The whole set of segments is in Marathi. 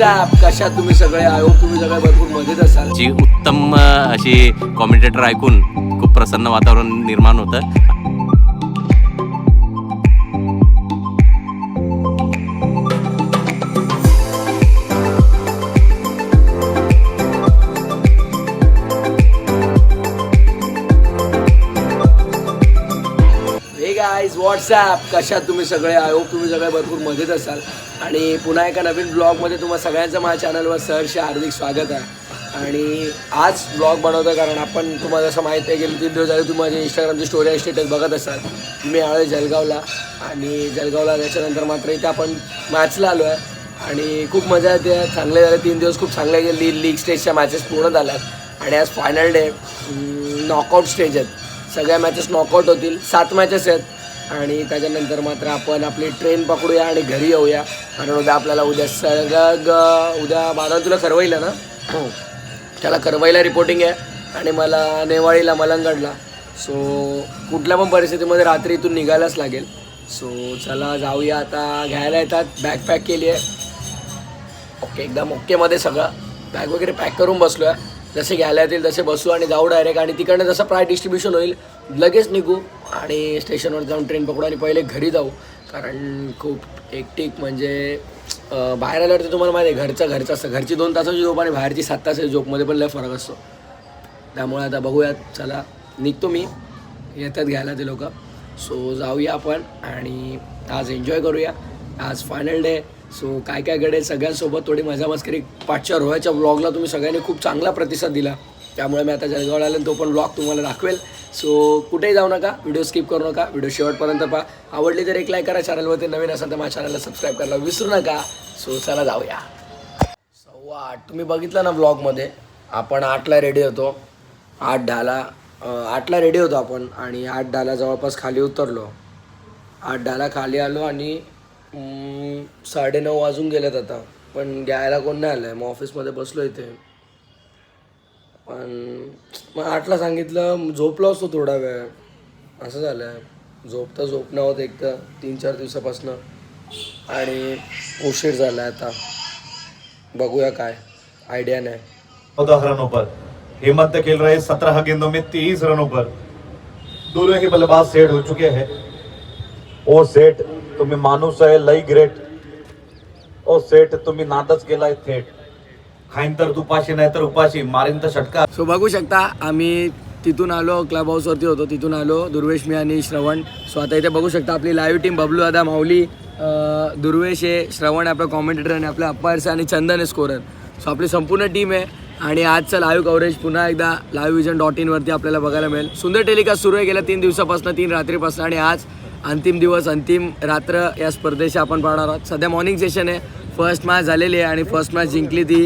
व्हॉट्सॲप कशा तुम्ही सगळे आहो? तुम्ही सगळे भरपूर मजेत असाल. जी उत्तम अशी कॉमेंटेटर ऐकून खूप प्रसन्न वातावरण निर्माण होतं. व्हॉट्सॲप कशा तुम्ही सगळे आहो तुम्ही सगळे भरपूर मजेत असाल. आणि पुन्हा एका नवीन ब्लॉगमध्ये तुम्हाला सगळ्यांचं माझ्या चॅनलवर सहर्ष हार्दिक स्वागत आहे. आणि आज ब्लॉग बनवतो कारण आपण तुम्हाला जसं माहिती आहे गेली तीन दिवस झाले तुम्ही माझे इंस्टाग्रामची स्टोरी स्टेटस बघत असाल. मी आलो जळगावला आणि जळगावला त्याच्यानंतर मात्र इथे आपण मॅचला आलो आहे आणि खूप मजा येते चांगले झाले. तीन दिवस खूप चांगले गेले. लीग स्टेजच्या मॅचेस पूर्ण झाल्यात. आणि आज फायनल डे नॉकआउट स्टेज आहेत. सगळ्या मॅचेस नॉकआउट होतील. सात मॅचेस आहेत. आणि त्याच्यानंतर मात्र आपण आपली ट्रेन पकडूया आणि घरी येऊया. कारण उद्या आपल्याला उद्या सगळं उद्या मला तुला करवईला ना? हो. त्याला करवईला रिपोर्टिंग आहे. आणि मला नेवाळीला मलंगडला. सो कुठल्या पण परिस्थितीमध्ये रात्री इथून निघायलाच लागेल. सो चला जाऊया आता. घ्यायला येतात. बॅग पॅक केली आहे. ओके एकदम ओकेमध्ये सगळं. बॅग वगैरे पॅक करून बसलो आहे जसे घ्यायला येतील तसे बसू आणि जाऊ डायरेक्ट आणि तिकडनं जसं प्राय डिस्ट्रीब्युशन होईल लगेच निघू आणि स्टेशनवर जाऊन ट्रेन पकडू आणि पहिले घरी जाऊ. कारण खूप एकटीक म्हणजे बाहेर आल्यावरती तुम्हाला माहिती आहे घरचं घरचं असतं. घरची दोन तासाची झोप आणि बाहेरची सात तासाची झोपमध्ये पण लय फरक असतो. त्यामुळे आता बघूयात चला निघतो मी. येतात घ्यायला ते लोक. सो जाऊया आपण आणि आज एन्जॉय करूया. आज फायनल डे सो काय काय घडेल सगळ्यांसोबत थोडी मजा मस्करी. पाठच्या रोह्याच्या ब्लॉगला तुम्ही सगळ्यांनी खूप चांगला प्रतिसाद दिला. त्यामुळे मी आता जळगावला आलो आणि तो पण ब्लॉग तुम्हाला दाखवेल. सो कुठेही जाऊ नका व्हिडिओ स्किप करू नका व्हिडिओ शेवटपर्यंत पहा. आवडली तर एक लाईक करा चॅनलवरती नवीन असाल तर माझ्या चॅनलला सबस्क्राईब करायला विसरू नका. सो चला जाऊया. सव्वा आठ. तुम्ही बघितलं ना ब्लॉगमध्ये आपण आठला रेडी होतो. आठ ढाला आठला रेडी होतो आपण आणि आठ ढाला जवळपास खाली उतरलो. आठ ढाला खाली आलो आणि साडेनऊ वाजून गेलेत आता. पण घ्यायला कोण नाही आलं आहे मग ऑफिसमध्ये बसलो इथे. पण मग आठला सांगितलं झोपलो असतो थोडा वेळ. असं झालं आहे झोप तर झोप नव्हतं एक तर तीन चार दिवसापासनं. आणि उशीर झाला आता. बघूया काय. आयडिया नाही. चौदह रनों पर हेमंत खेल रहे सत्रह गेंदों में तेईस रनों पर दोनों ही बल्लेबाज सेट हो चुके हैं। ओ सेट तुम्ही माणूस आहे लई ग्रेट ओ सेठ तुम्ही नादच केलाय थेट. खाईन तर दुपाशी नाही तर उपाशी. मारीन तर षटका सो बघू शकता आम्ही तिथून आलो क्लब हाऊसवरती होतो तिथून आलो. दुर्वेश मी आणि श्रवण. सो आता इथे बघू शकता आपली लाईव्ह टीम बबलू दादा माऊली दुर्वेश आहे श्रवण आपला कॉमेंटेटर आणि आपल्या अप्पायर्स आणि चंदन आहे स्कोरर सो आपली संपूर्ण टीम आहे आणि आजचं लाईव्ह कव्हरेज पुन्हा एकदा लाईव्ह विजन डॉट इनवरती आपल्याला बघायला मिळेल. सुंदर टेलिकास्ट सुरू आहे गेल्या तीन दिवसापासून तीन रात्रीपासून आणि आज अंतिम दिवस अंतिम रात्र या स्पर्धेशी आपण पाहणार आहोत. सध्या मॉर्निंग सेशन आहे. फर्स्ट मॅच झालेली आहे आणि फर्स्ट मॅच जिंकली ती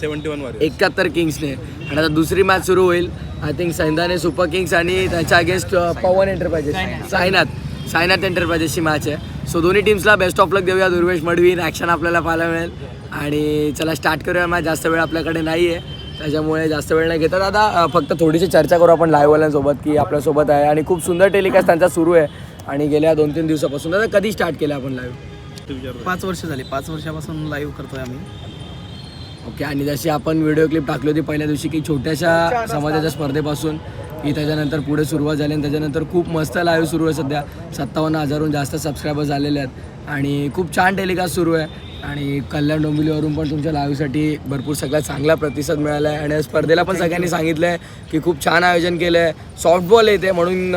सेवन्टी वन वर. एकाहत्तर किंग्सने. आणि आता दुसरी मॅच सुरू होईल. I think Saindane super kings आणि त्याच्या अगेन्स्ट पवन एंटरप्राइजेस सायनाथ. सायनाथ. एंटरप्राइजेसची मॅच आहे. सो दोन्ही टीम्सला बेस्ट ऑफ लक देऊया दुर्वेश मडवी. ॲक्शन आपल्याला पाहायला मिळेल. आणि चला स्टार्ट करूया मॅच जास्त वेळ आपल्याकडे नाही आहे त्याच्यामुळे जास्त वेळ नाही घेतात आता अं, फक्त थोडीशी चर्चा करू आपण लाईव्हवाल्यांसोबत की आपल्यासोबत आहे आणि खूप सुंदर टेलिकास्ट त्यांचा सुरू आहे. आणि गेल्या दोन तीन दिवसापासून. आता कधी स्टार्ट केलं आपण लाईव्ह पाच वर्ष झाली. पाच वर्षापासून लाईव्ह करतोय आम्ही. ओके आणि जशी आपण व्हिडिओ क्लिप टाकली होती पहिल्या दिवशी की छोट्याशा समाजाच्या स्पर्धेपासून की त्याच्यानंतर पुढे सुरुवात झाली आणि त्याच्यानंतर खूप मस्त लाईव्ह सुरू आहे सध्या. सत्तावन्न हजारहून जास्त सबस्क्रायबर्स झालेले आहेत. आणि खूप छान टेलिकास्ट सुरू आहे. आणि कल्याण डोंबिवलीवरून पण तुमच्या लाईव्हसाठी भरपूर सगळ्यात चांगला प्रतिसाद मिळाला आहे आणि या स्पर्धेला पण सगळ्यांनी सांगितलं आहे की खूप छान आयोजन केलं आहे सॉफ्टबॉल येते म्हणून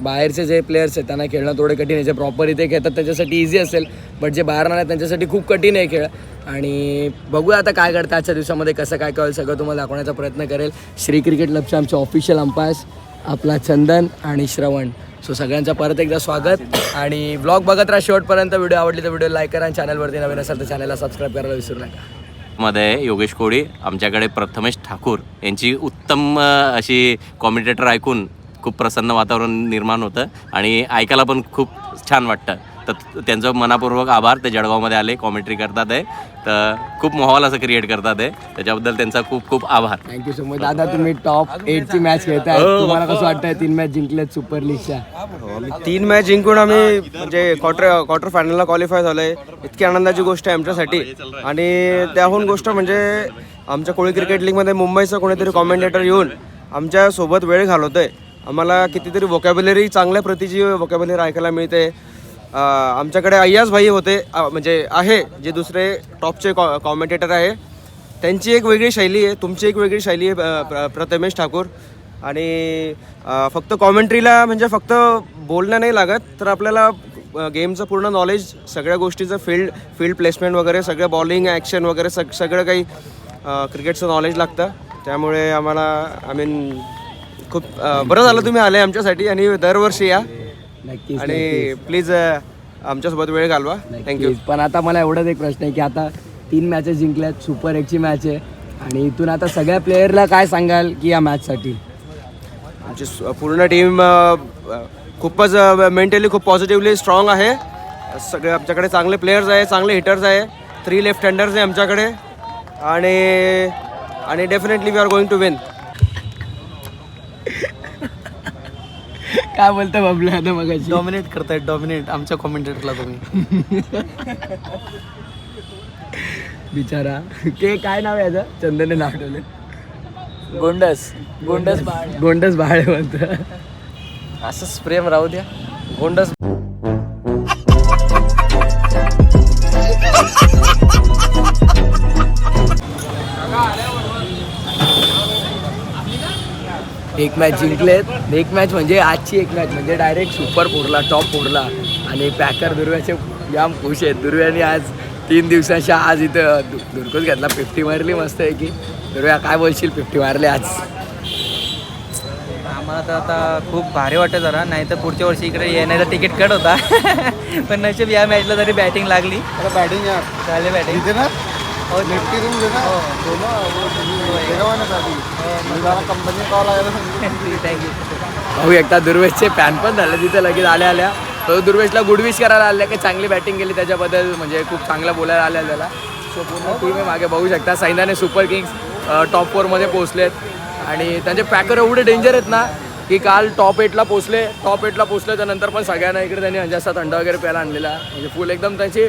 बाहेरचे जे प्लेयर्स आहेत त्यांना खेळणं थोडं कठीण आहे. जे प्रॉपर इथे खेळतात त्याच्यासाठी इझी असेल. बट जे बाहेर आहेत त्यांच्यासाठी खूप कठीण आहे खेळ. आणि बघूया आता काय घडतं आजच्या दिवसामध्ये कसं काय कळेल सगळं तुम्हाला दाखवण्याचा प्रयत्न करेल. श्री क्रिकेट क्लबचे आमचे ऑफिशियल अंपायर्स आपला चंदन आणि श्रवण. सो सगळ्यांचं परत एकदा स्वागत. आणि ब्लॉग बघत राहा शेवटपर्यंत. व्हिडिओ आवडली तर व्हिडिओ लाईक करा आणि चॅनलवरती नवीन असेल तर चॅनलला सबस्क्राईब करायला विसरू नका. मध्ये योगेश कोळी आमच्याकडे प्रथमेश ठाकूर. यांची उत्तम अशी कॉमेंटेटर ऐकून खूप प्रसन्न वातावरण निर्माण होतं. आणि ऐकायला पण खूप छान वाटतं. तर त्यांचं मनापूर्वक आभार. ते जळगावमध्ये आले कॉमेंट्री करतात आहे. तर खूप माहोल असं क्रिएट करतात आहे. त्याच्याबद्दल त्यांचा खूप खूप आभार. थँक्यू सो मच दादा तुम्ही टॉप एटची मॅच खेळताय. तुम्हाला कसं वाटतंय तीन मॅच जिंकल्यात सुपर लीगच्या तीन मॅच जिंकून आम्ही म्हणजे क्वार्टर क्वार्टर फायनलला क्वालिफाय झालोय. इतकी आनंदाची गोष्ट आहे आमच्यासाठी. आणि त्याहून गोष्ट म्हणजे आमच्या कोळी क्रिकेट लीगमध्ये मुंबईचं कोणीतरी कॉमेंटेटर येऊन आमच्यासोबत वेळ घालवतोय. आम्हाला कितीतरी वोकॅब्युलरी चांगल्या प्रतीची वोकॅब्युलरी ऐकायला मिळते. आमच्याकडे अय्याज भाई होते म्हणजे आहे जे दुसरे टॉपचे कॉ कॉमेंटेटर आहे. त्यांची एक वेगळी शैली आहे तुमची एक वेगळी शैली आहे प्र- प्रथमेश ठाकूर. आणि फक्त कॉमेंट्रीला म्हणजे फक्त बोलणं नाही लागत तर आपल्याला गेमचं पूर्ण नॉलेज सगळ्या गोष्टीचं फील्ड फील्ड प्लेसमेंट वगैरे सगळं बॉलिंग ॲक्शन वगैरे सग सगळं काही क्रिकेटचं नॉलेज लागतं. त्यामुळे आम्हाला आय मीन खूप बरं झालं तुम्ही आले आमच्यासाठी आणि दरवर्षी या. नक्कीच आणि प्लीज आमच्यासोबत वेळ घालवा. थँक्यू. पण आता मला एवढाच एक प्रश्न आहे की आता तीन मॅचेस जिंकल्यात सुपर एकची मॅच आहे. आणि इथून आता सगळ्या प्लेयरला काय सांगाल की या मॅचसाठी आमची पूर्ण टीम खूपच मेंटली खूप पॉझिटिव्हली स्ट्रॉंग आहे. सगळे आमच्याकडे चांगले प्लेयर्स आहे चांगले हिटर्स आहे. थ्री लेफ्ट हँडर्स आहे आमच्याकडे. आणि आणि definitely we are going to win काय बोलतं बाबले आता मग डॉमिनेट करतायत डॉमिनेट आमच्या कॉमेंटेटरला तुम्ही. बिचारा. के काय नाव आहे याचं? चंदनने नाव ठेवलं गोंडस गोंडस गोंडस बाळे म्हणतं असंच प्रेम राहू द्या. गोंडस मॅच जिंकलेत. एक मॅच म्हणजे आजची एक मॅच म्हणजे डायरेक्ट सुपर फोडला टॉप फोडला आणि पॅकर दुर्व्याचे जाम खुश आहेत. दुर्व्याने आज तीन दिवसाच्या आज इथं दु- घेतला. फिफ्टी मारली मस्त आहे की दुर्व्या काय बोलशील? फिफ्टी मारले आज. आम्हाला तर आता खूप भारी वाटतं जरा. नाही तर पुढच्या वर्षी इकडे येण्याचा तिकीट कट होता. पण नशीब या मॅचला तरी बॅटिंग लागली. बॅटिंग झाले बॅटिंग थँक्यू भाऊ एकदा दुर्वेशचे फॅन पण झाले तिथे लगेच आल्या आल्या. तो दुर्वेशला गुडविश करायला आल्या की चांगली बॅटिंग केली त्याच्याबद्दल म्हणजे खूप चांगलं बोलायला आल्या त्याला. सो पूर्ण टीम आहे मागे. बघू शकता सैन्याने सुपर किंग्स टॉप फोरमध्ये पोहोचलेत. आणि त्यांचे पॅकर एवढे डेंजर आहेत ना की काल टॉप एटला पोचले टॉप एटला पोचले तर नंतर पण सगळ्यांना इकडे त्यांनी म्हणजे असा थंड वगैरे प्यायला आणलेला. म्हणजे फुल एकदम त्यांचे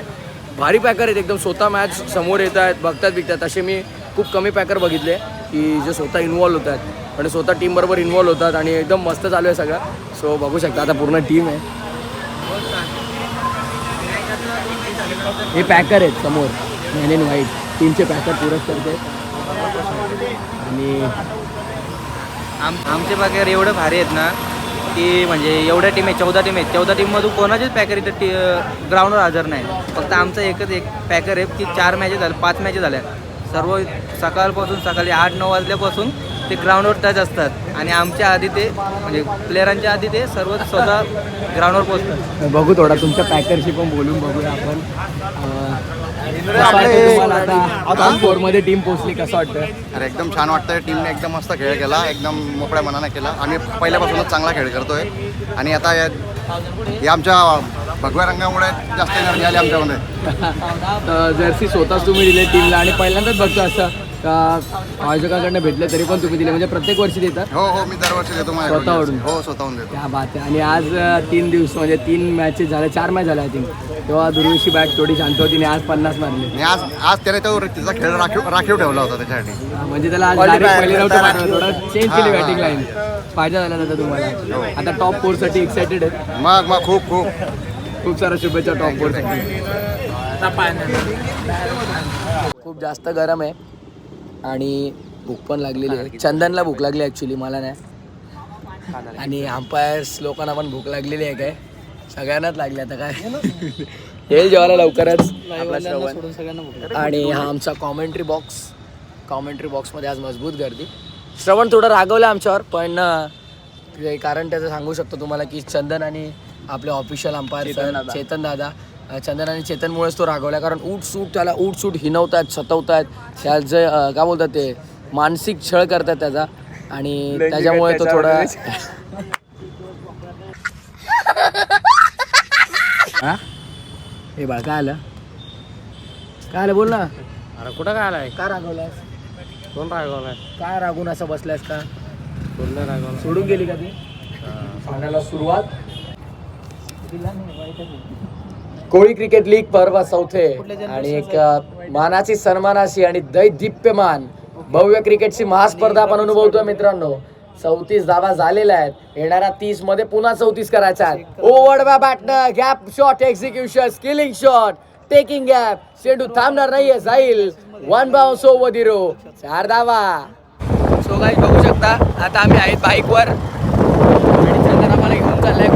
भारी पॅकर आहेत एकदम स्वतः मॅच समोर येत आहेत बघतात बिकतात असे मी खूप कमी पॅकर बघितले की जे स्वतः इन्वॉल्व्ह होत आहेत आणि स्वतः टीमबरोबर इन्वॉल्व्ह होतात आणि एकदम मस्त चालू आहे सगळं. सो बघू शकता आता पूर्ण टीम आहे. हे पॅकर आहेत समोर मॅन इन व्हाईट टीमचे पॅकर पुरच करते. आणि आम आमचे पॅकर एवढं भारी आहेत ना की म्हणजे एवढ्या टीम आहे चौदा टीम आहेत. चौदा टीममधून कोणाचेच पॅकर इथं टी ग्राउंडवर हजर नाही. फक्त आमचं एकच एक पॅकर आहे की चार मॅचेस झाले पाच मॅचेस झाल्या सर्व सकाळपासून सकाळी आठ नऊ वाजल्यापासून ते ग्राउंडवर टच असतात. आणि आमच्या आधी ते म्हणजे प्लेयरांच्या आधी ते सर्व स्वतः ग्राउंडवर पोहोचतात. बघू थोडा तुमच्या पॅकरशी पण बोलून बघूया आपण. टीम पोहोचली कसं वाटतं अरे एकदम छान वाटतंय. टीमने एकदम मस्त खेळ केला एकदम मोकळ्या मनाने केला. आम्ही पहिल्यापासूनच चांगला खेळ करतोय. आणि आता या या आमच्या भगव्या रंगामुळे जास्त एनर्जी आली आमच्यामध्ये. जर्सी स्वतःच तुम्ही दिले टीमला आणि पहिल्यांदाच बघतो असं. का आयोजकाकडनं भेटले तरी पण तुम्ही दिले. म्हणजे प्रत्येक वर्षी देतात? हो हो मी दरवर्षी देतो माझ्या स्वतःहून? हो स्वतःहून देतो. त्या बात आहे. आणि आज तीन दिवस म्हणजे तीन मॅचेस झाल्या चार मॅच झाल्या आय थिंक तेव्हा दुर्वीशी बॅट थोडी शांत होती आणि आज पन्नास मारले. आज आज त्याने तो तिचा खेळ राखीव राखीव ठेवला होता त्याच्यासाठी. हा, म्हणजे त्याला आज direct पहिली नव्हतं पाठवलं थोडं चेंज केली बॅटिंग लाईन फायदा झाला त्याचा तुम्हाला. आता टॉप फोरसाठी एक्सायटेड आहेत. मग मग खूप खूप. खूप साऱ्या शुभेच्छा टॉप फोरसाठी खूप जास्त गरम आहे. आणि भूक पण लागलेली आहे. चंदनला भूक लागली ॲक्च्युली मला नाही. आणि अंपायर्स लोकांना पण भूक लागलेली आहे काय? सगळ्यांनाच लागली आता काय? येईल जेवायला लवकरच. आपला श्रवण. आणि हा आमचा कॉमेंट्री बॉक्स कॉमेंट्री बॉक्समध्ये आज मजबूत गर्दी. श्रवण थोडं रागवलं आमच्यावर पण कारण त्याचं सांगू शकतो तुम्हाला की चंदन आणि आपले ऑफिशियल अंपायर चेतन दादा चंदन आणि चेतनमुळेच तो रागवला कारण ऊट सूट त्याला ऊट सूट हिनवतात सतवतात त्याचे अं, काय बोलतात ते मानसिक छळ करतात त्याचा. आणि त्याच्यामुळे तो थोडा हे? बाळ काय आलं? काय आलं? बोल ना. अरे कुठं काय आलाय? का रागवलास कोण रागवलाय? काय रागून असं बसलास का? नाही रागवला. सोडून गेली का ती? सांगायला सुरुवात. कोळी क्रिकेट लीग पर्व चौथे. आणि एक मानाची सन्मानाची आणि दैदिप्यमान भव्य क्रिकेटची महास्पर्धा आपण अनुभवतोय मित्रांनो. चौतीस धावा झालेल्या आहेत. येणाऱ्या तीसमध्ये पुन्हा चौतीस करायच्या आहेत. ओवडवा बॅटनं gap shot execution skilling shot taking gap चेंडू थांबणार नाहीये जाईल. वन बाउन्स ओव्हर झिरो चार धावा. सो काही बघू शकता आता आम्ही आहेत बाईकवर आणि आम्हाला घेऊन चाललाय.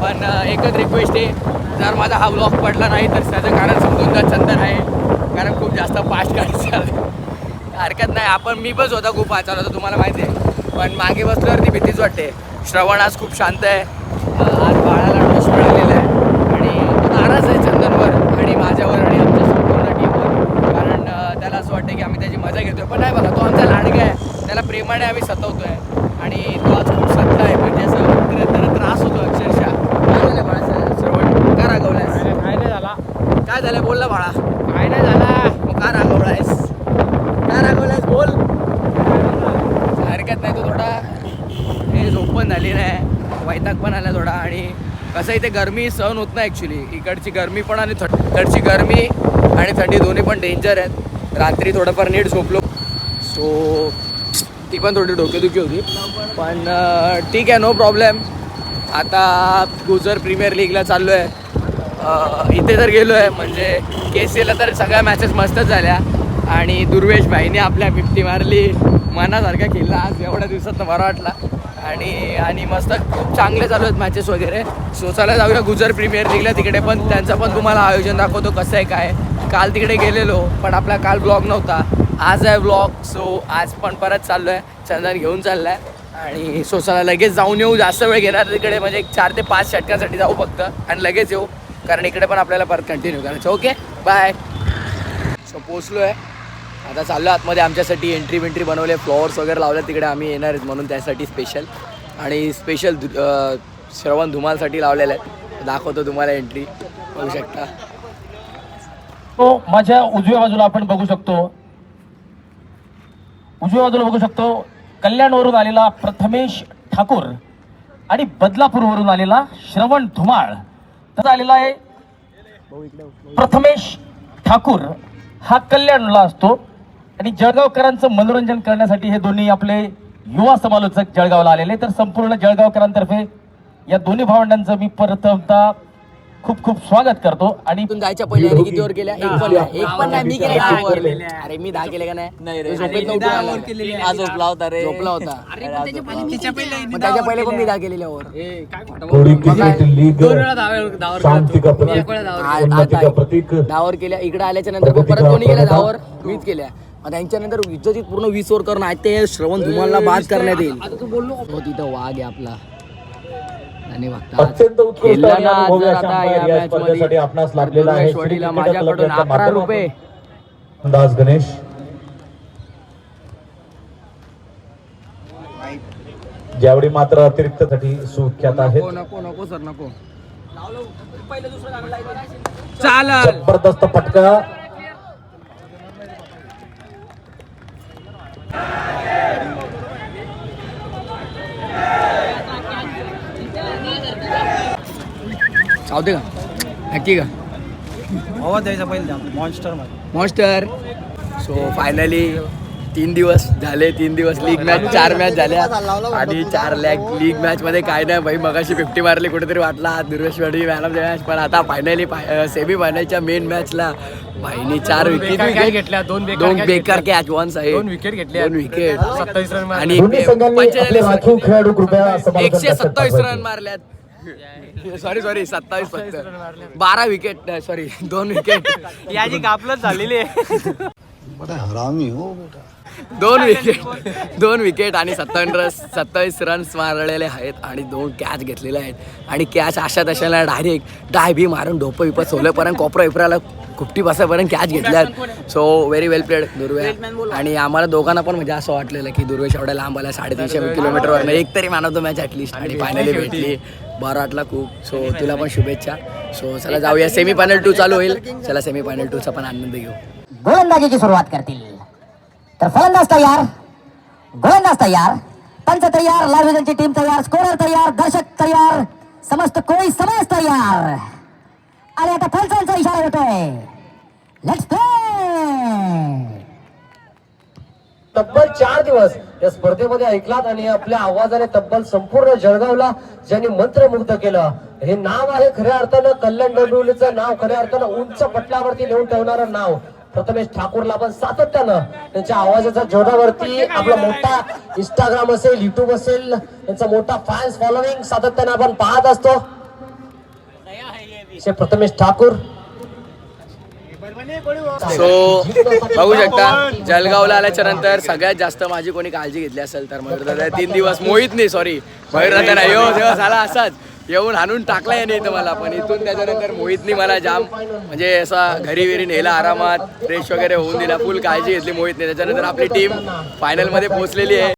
पण एकच रिक्वेस्ट आहे. जर माझा हा ब्लॉग पडला नाही तर त्याचं कारण समजून जा चंदन आहे. कारण खूप जास्त फास्ट गाडी चालते. हरकत नाही. आपण मी पण स्वतः खूप फास्ट होता तुम्हाला माहिती आहे. पण मागे बसल्यावरती भीतीच वाटते. श्रवण आज खूप शांत आहे. आज बाळाला डोस मिळालेला आहे आणि तो नाराज आहे चंदनवर आणि माझ्यावर आणि आमच्या संपूर्ण टीमवर कारण अं, त्याला असं वाटतं की आम्ही त्याची मजा घेतोय पण नाही बघा तो आमचा लाडका आहे त्याला प्रेमाने आम्ही सतवतोय आणि तो आज खूप सत्ता आहे म्हणजे असं तर- त्याला त्रास होतो अक्षरशः काय झालं बाळा श्रवण का रागवलायस काय नाही झाला काय झालं बोल ना बाळा काय नाही झाला मग का रागवलायस का रागवलायस बोल हरकत नाही तो थोडा हे झोप पण झाली नाही वैताग पण आला थोडा आणि कसं गरमी सहन होत नाही ॲक्च्युली इकडची गरमी पण आणि थंड इकडची गरमी आणि थंडी दोन्ही पण डेंजर आहेत. रात्री थोडंफार नीट झोपलो. सो ती पण थोडी डोकेदुखी होती. पण ठीक आहे नो प्रॉब्लेम आता गुजर प्रीमियर लीगला चाललो आहे इथे जर गेलो आहे म्हणजे के सी एला तर सगळ्या मॅचेस मस्तच झाल्या. आणि दुर्वेश भाईने आपल्या फिफ्टी मारली. मनासारखा खेळला. आज एवढ्या दिवसात बरा वाटला. आणि आणि मस्त खूप चांगले चालू आहेत मॅचेस वगैरे. सो चला जाऊया गुजर प्रीमियर लीगला तिकडे. पण त्यांचं पण तुम्हाला आयोजन दाखवतो कसं आहे काय काल तिकडे गेलेलो पण आपला काल ब्लॉग नव्हता. आज आहे ब्लॉग सो आज पण परत चाललो आहे चंदन घेऊन चाललाय. आणि सो चला लगेच जाऊन येऊ. जास्त वेळ घेणार तिकडे म्हणजे एक चार ते पाच षटकांसाठी जाऊ फक्त. आणि लगेच येऊ. कारण इकडे पण आपल्याला परत कंटिन्यू करायचं. ओके बाय सो पोचलो आहे आता चाललो आतमध्ये आमच्यासाठी एंट्री वेंट्री बनवले फ्लॉवर्स वगैरे लावले तिकडे आम्ही येणार आहेत म्हणून त्यासाठी स्पेशल आणि स्पेशल श्रवण धुमालसाठी लावलेलं आहे दाखवतो तुम्हाला एंट्री बघू शकता. तो माझ्या उजव्या बाजूला आपण बघू शकतो. उजव्या बाजूला बघू शकतो. कल्याणवरून आलेला प्रथमेश ठाकूर आणि बदलापूरवरून आलेला श्रवण धुमाळ. तसा आलेला आहे प्रथमेश ठाकूर. हा कल्याणला असतो. आणि जळगावकरांचं मनोरंजन करण्यासाठी हे दोन्ही आपले युवा समालोचक जळगावला आलेले तर संपूर्ण जळगावकरांतर्फे या दोन्ही भावंडांचं मी प्रथमतः खूप खूप स्वागत करतो. आणि जायच्या पहिले किती केल्या एक पण नाही. एक पण नाही. मी केले दहा ओव्हर अरे मी दहा केले का नाही? तो झोपेत नव्हतो आला. झोपला होता रे. झोपला होता. त्याच्या पहिले पण मी दहा केलेल्या लीग का प्रतीक? प्रतीक? दहावर केल्या. इकडे आल्याच्यानंतर परत कोणी केल्या दहावर मीच केल्या. त्यांच्यानंतर इज्जतीत पूर्ण वीस ओव्हर करून आहेत ते श्रवण धुमालला बाद करण्यात येईल. हो तिथं वाघ आहे आपला. आणि अत्यंत उत्कृष्ट आणि अनुभवी अशा अंपायर या स्पर्धेसाठी आपणास आहे. श्री माझ्याकडून अकरा रुपये. गणेश. ज्यावेळी मात्र अतिरिक्तसाठी सुख्यात आहेत. नको नको नको सर नको. चाल जबरदस्त फटका. चावते का? नक्की का? आवाज द्यायचा पहिले मॉन्स्टर मॉन्स्टर सो फायनली तीन दिवस झाले तीन दिवस लीग मॅच चार मॅच झाल्या आणि चार लॅग लीग मॅच मध्ये काय नाही भाई मगाशी फिफ्टी मारली कुठेतरी वाटला दुर्वेश्वरी मॅन ऑफ द मॅच पण आता फायनली सेमी फायनलच्या मेन मॅचला भाईनी चार विकेट घेतल्या? दोन दोन बेकार कॅच वन्स आहे. दोन wicket घेतल्या. दोन विकेट सत्तावीस रन. आणि दोन्ही संघांनी आपले पंचेचाळीस एकशे सत्तावीस. रन मारल्यात. सॉरी सॉरी सत्तावीस फक्त. बारा विकेट सॉरी दोन विकेट याची गापलत झालेली आहे. दोन विकेट दोन विकेट आणि सत्तावन्न रन सत्तावीस रन्स मारलेले आहेत आणि दोन कॅच घेतलेले आहेत. आणि कॅच अशा तशाला डायरेक्ट डाय बी मारून डोपं विपत सोलेपर्यंत कोपरा विपराला कुपटी बसापर्यंत कॅच घेतल्यात. So very well played Durve. आणि आम्हाला दोघांना पण म्हणजे असं वाटलेलं की दुर्वेश एवढ्या लांब आला साडेतीनशे किलोमीटरवर एक तरी man of the match at least आणि फायनली भेटली. बाराटला खूप. सो तुला पण शुभेच्छा. सो चला जाऊया. सेमीफायनल टू चालू होईल. चला सेमीफायनल टूचा पण आनंद घेऊ. गोलंदाजीची सुरुवात करतील. तर फलंदाज तयार. गोलंदाज तयार. पंच तयार. लालविजनची टीम तयार. स्कोरर तयार. दर्शक तयार. समस्त कोळी समाज तयार. आणि आता फलसांचा इशारा होतोय लेट्स प्ले तब्बल चार दिवस या स्पर्धेमध्ये ऐकलात आणि आपल्या आवाजाने तब्बल संपूर्ण जळगावला ज्यांनी मंत्रमुग्ध केलं. हे नाव आहे खऱ्या अर्थानं कल्याण डोंबिवलीचं नाव. खऱ्या अर्थानं उंच पटलावरती लिहून ठेवणारं नाव. प्रथमेश ठाकूरला पण सातत्यानं त्यांच्या आवाजाच्या जोरावरती आपला मोठा इंस्टाग्राम असेल युट्यूब असेल त्यांचा मोठा फॅन्स फॉलोविंग सातत्यानं आपण पाहत असतो. प्रथमेश ठाकूर सो बघू शकता जलगावला आल्याच्यानंतर सगळ्यात जास्त माझी कोणी काळजी घेतली असेल तर मयूर तीन दिवस मोहित नाही सॉरी मयूर नाही यो तेव्हा झाला असाच. येऊन हाणून टाकला याने इथं मला पण इथून त्याच्यानंतर मोहितनी मला जाम म्हणजे असा घरी विरी नेला आरामात फ्रेश वगैरे होऊन दिला फुल काळजी घेतली मोहितने. त्याच्यानंतर आपली टीम फायनलमध्ये पोहोचलेली आहे.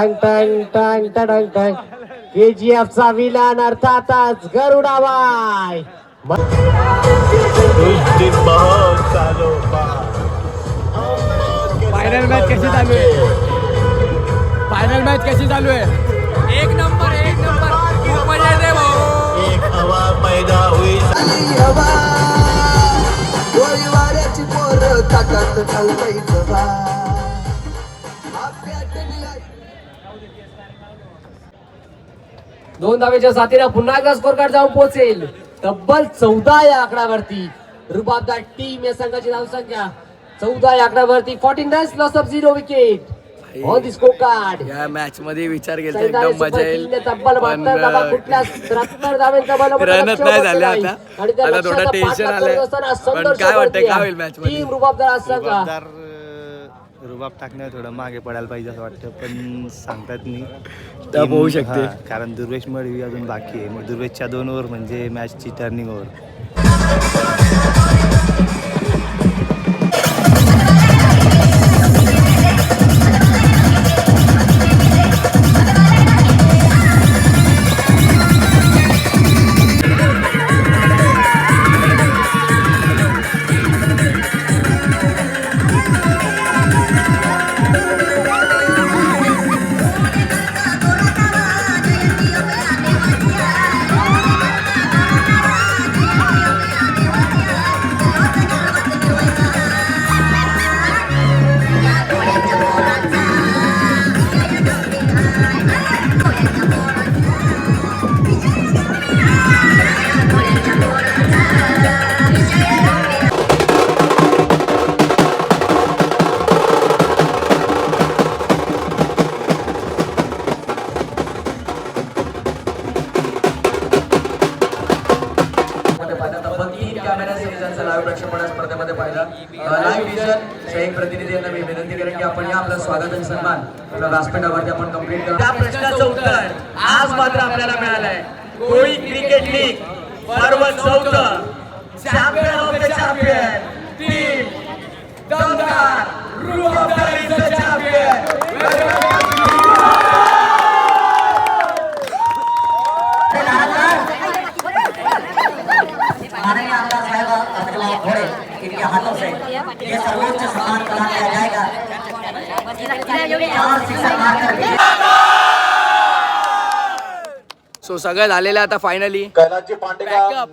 टंग टंग टंग टंग टंग. के जी एफ चा विलन अर्थातच गरुडाबाई फायनल मॅच कशी चालू आहे? फायनल मॅच कशी चालू आहे? एक नंबर एक नंबर. खूप मजा येते भाऊ. दोन धावेच्या साथीला पुन्हा एकदा स्कोर कार्ड जाऊन पोहोचेल तब्बल चौदा या आकड्यावरती रुबाबदार टीम या संघाची धावसंख्या चौदा या आकड्यावरती fourteen runs loss of zero wicket on the score card या मॅच मध्ये विचार केला एकदम मजा येईल रनच नाही झाले. आता. थोडं पाठलाग आलंय. पण काय वाटतंय. काय होईल match मध्ये? टीम रुबाबदार संघ रुबाबदार रुबाब टाकण्यावर थोडं मागे पडायला पाहिजे असं वाटतं पण सांगतात नाही होऊ शकते. कारण दुर्वेश मळवी अजून बाकी आहे मग दुर्वेशच्या दोन ओव्हर म्हणजे मॅचची टर्निंग ओव्हर स्वागत आणि सन्मान. आपल्या व्यासपीठावरती आपण कंप्लीट करू. त्या प्रश्नाचं उत्तर आज मात्र आपल्याला मिळालंय. कोळी क्रिकेट लीग पर्व चौथं champion of the champion team दमदार रूप ऑफ द चॅम्पियन माननीय आमदार साहेब अब्दुल्ला घोड़े इनके हाथों से ये सर्वोच्च सम्मान प्रदान किया जाएगा चार शिक्षक मारकर सो सगळं झालेलं आता फायनली कैलाशजी पांडे.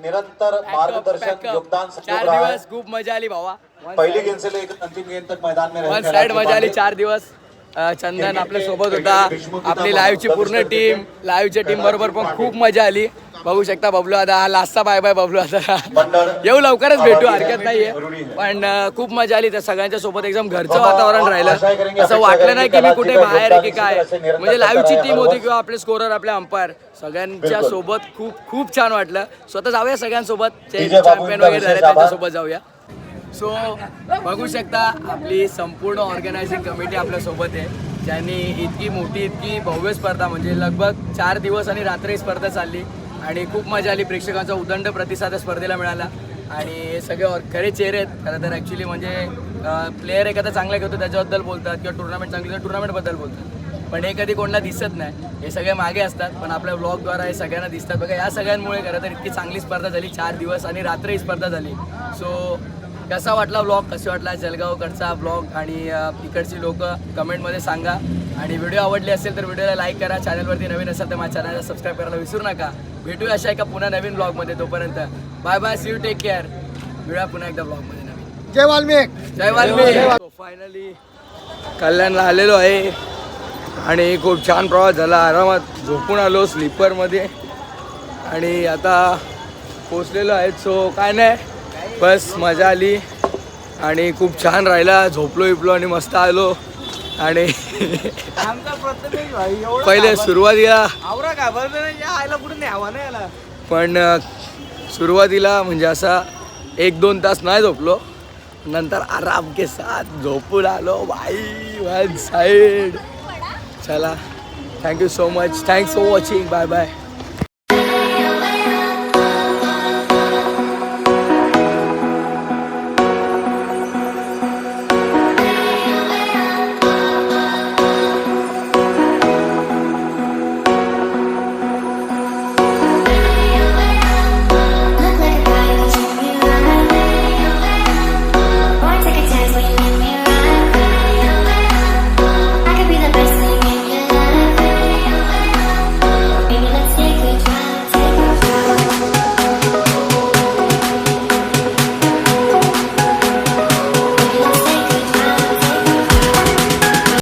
निरंतर मार्गदर्शन योगदान चार दिवस खूप मजा आली भावा. पहली गेंद से लेकर अंतिम गेंद तक मैदान में रहे वन साइड मजा आली। चार दिवस. चंदन आपल्यासोबत होता. आपली लाईव्हची पूर्ण टीम लाईव्हच्या टीम बरोबर पण खूप मजा आली. बघू शकता बबलू आता हा लास्टचा बाय बाय बबलू आता. येऊ लवकरच भेटू हरकत नाहीये. पण खूप मजा आली त्या सगळ्यांच्या सोबत. एकदम घरचं वातावरण राहिलं. असं वाटलं नाही की मी कुठे बाहेर आहे की काय. म्हणजे लाईव्हची टीम होती किंवा आपले स्कोरर आपले अंपायर सगळ्यांच्या सोबत खूप खूप छान वाटलं. स्वतः जाऊया सगळ्यांसोबत. चॅम्पियन वगैरे झाले त्यांच्यासोबत जाऊया. सो बघू शकता आपली संपूर्ण ऑर्गनायझिंग कमिटी आपल्यासोबत आहे. ज्यांनी इतकी मोठी इतकी भव्य स्पर्धा म्हणजे लगभग चार दिवस आणि रात्री स्पर्धा चालली. आणि खूप मजा आली. प्रेक्षकांचा उदंड प्रतिसाद स्पर्धेला मिळाला. आणि हे सगळे खरे चेहरे आहेत. खरं तर ॲक्च्युली म्हणजे प्लेअर एखादा चांगला घेतो त्याच्याबद्दल बोलतात किंवा टुर्नामेंट चांगली तर टुर्नामेंटबद्दल बोलतात. पण हे कधी कोणाला दिसत नाही. हे सगळे मागे असतात. पण आपल्या ब्लॉगद्वारा हे सगळ्यांना दिसतात. बघा या सगळ्यांमुळे खरं तर इतकी चांगली स्पर्धा झाली. चार दिवस आणि रात्री ही स्पर्धा झाली. सो कसा वाटला ब्लॉग कसा वाटला जळगावकडचा ब्लॉग आणि इकडची लोक कमेंटमध्ये सांगा. आणि व्हिडिओ आवडली असेल तर व्हिडिओला लाईक करा. चॅनलवरती नवीन असेल तर माझ्या चॅनलला सबस्क्राईब करायला विसरू नका. भेटूया अशा एका पुन्हा नवीन ब्लॉगमध्ये तोपर्यंत. Bye bye see you take care भेटूया पुन्हा एकदा ब्लॉगमध्ये नवीन. जय वाल्मिक! जय वाल्मी फायनली कल्याणला आलेलो आहे. आणि खूप छान प्रवास झाला. आरामात झोपून आलो स्लीपरमध्ये आणि आता पोचलेलो आहेत. सो काय नाही. बस मजा आली. आणि खूप छान राहिला. झोपलो इपलो आणि मस्त आलो. आणि पहिले सुरुवातीला पण सुरुवातीला म्हणजे असा एक दोन तास नाही झोपलो. नंतर आराम के साथ झोपून आलो. बाई वन साईड चला. Thank you so much thanks for watching bye bye